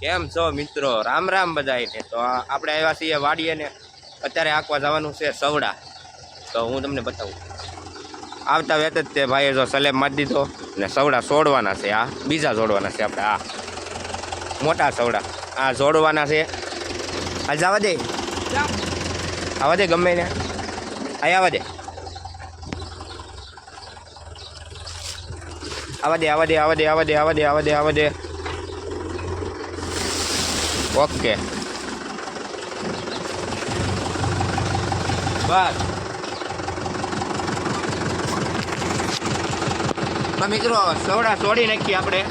કેમ છો મિત્રો? રામ રામ બધાને તો આપણે આવ્યા છીએ વાડીએ ને અત્યારે આંકવા જવાનું છે સવડા. તો હું તમને બતાવું. આવતા વેત જ તે ભાઈએ જો સલેબ મારી દીધો ને સવડા છોડવાના છે આ. બીજા જોડવાના છે આપણે, આ મોટા સવડા. આ જોડવાના છે. આ જવા દે. આવવા દે ગમે ને. અહીં આવવા દે. આવા દે આવા દે આવા દે આવા દે આવા દે આવા દે આવા દે. ઓકે બસ તો મિત્રો સોડા સોડી નાખીએ આપણે.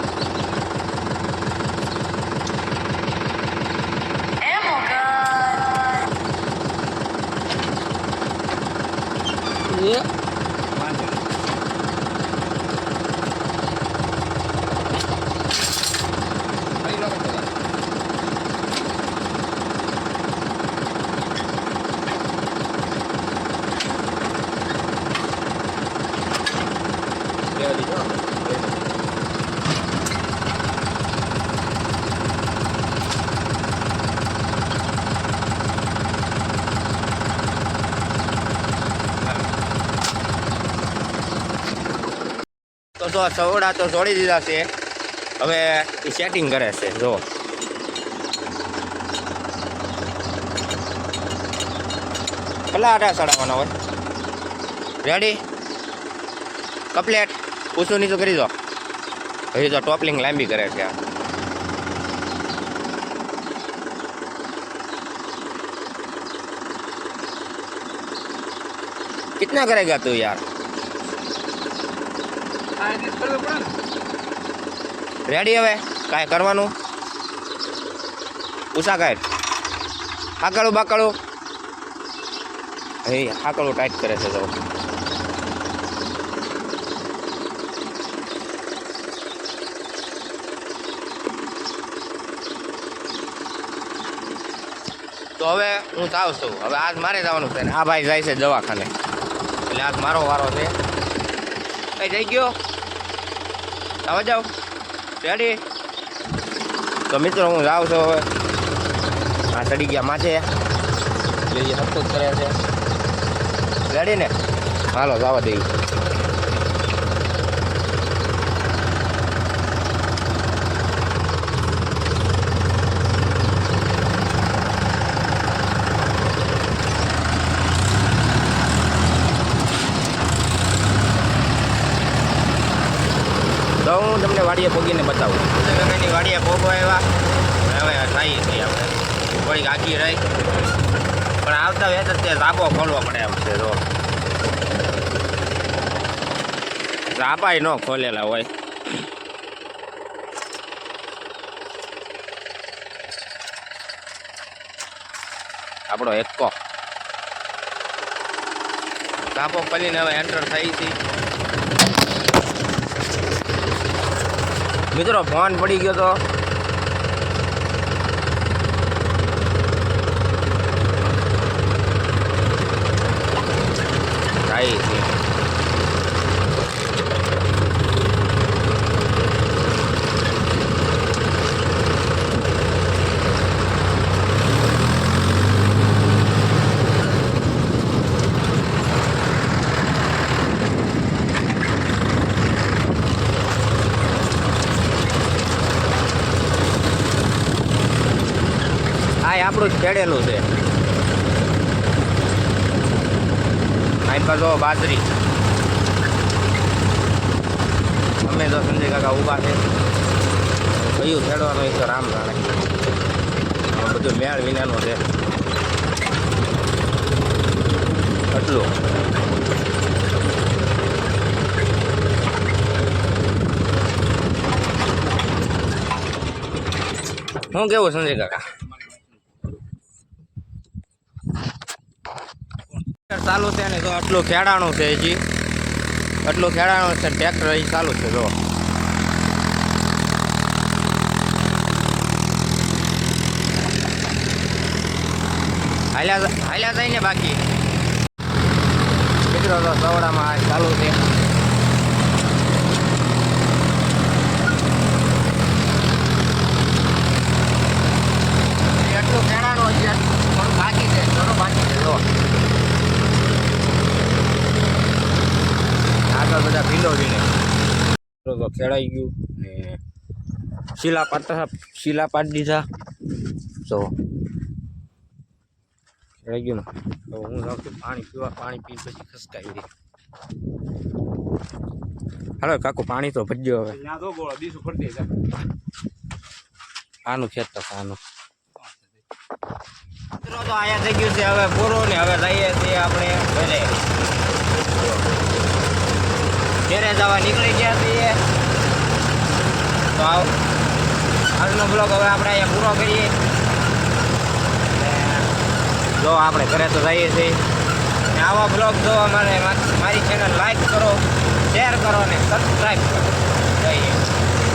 તો જો સવડા તો છોડી દીધા છે હવે એ સેટિંગ કરે છે જો કેટલા આટા ચડાવવાના હોય રેડી કપલેટ પૂછું નીચું કરી દો હજી તો ટોપલિંગ લાંબી કરે છે આ कितना करेगा तू यार રેડી હવે? કાંઈ કરવાનું? ઉષા કાંઈ હાકડું બાકડું હે હાકડું ટાઈટ કરે છે તો તો હવે હું જાઉં છું. હવે આજ મારે જવાનું છે ને. આ ભાઈ જાય છે દવાખાને. એટલે આજ મારો વારો છે. કઈ જઈ ગયો. આવા જાઓ. રેડી તો મિત્રો હું જાઉં છું હવે. આ ચડી ગયા માથે. જે જે હરકત કરે છે. રેડી ને? હાલો જવા દઈ તો હું તમને વાડીએ પોગીને બતાવું. કાકાની વાડીએ પોગો આવ્યા? હવે જઈએ છીએ આપણે. થોડીક આખી રહી. પણ આવતા વેત તે ઝાબો ખોલવો પડે એમ છે, જો. ઝાબાય ન ખોલેલા હોય. આપણો એકો ધાબો ખોલીને હવે એન્ટર થઈ છે મિત્રો ફોન પડી ગયો તો થાય છે એ આપણું જ ખેડેલું છે. અહીં પર જો બાજરી. અમે તો સંજય કાકા ઊભા છે. કયું ખેડવાનું એ તો રામ જાણે બધું મેળ વિનાનું છે. એટલું હું કેવું સંજય કાકા? ચાલુ છે ને તો આટલું ખેડાણું છે હજી. આટલું ખેડાણું છે ટ્રેક્ટર હજી ચાલુ છે, જો. હાલ્યા હાલ્યા જાય ને બાકી. મિત્રો, તો સવડામાં ચાલુ છે. લીલો તો ખેડાઈ ગયું ને શીલા પાડતા શીલા પાડી દીધા. તો ખેડાઈ ગયું ને. તો હું જાઉં પાણી પીવા પાણી પી પછી ખસકાવી દે. હાલો કાકુ પાણી તો ભજ્યો હવે. આનું ખેત તો આનું. મિત્રો તો અહીંયા થઈ ગયું છે હવે પૂરો ને હવે જઈએ છીએ આપણે ઘરે ઘરે જવા નીકળી ગયા છીએ. તો આજનો બ્લોગ હવે આપણે અહીંયા પૂરો કરીએ. જો આપણે ઘરે તો જઈએ છીએ. ને આવા બ્લોગ જો અમારે મારી ચેનલ લાઈક કરો શેર કરો ને સબસ્ક્રાઈબ કરો. જઈએ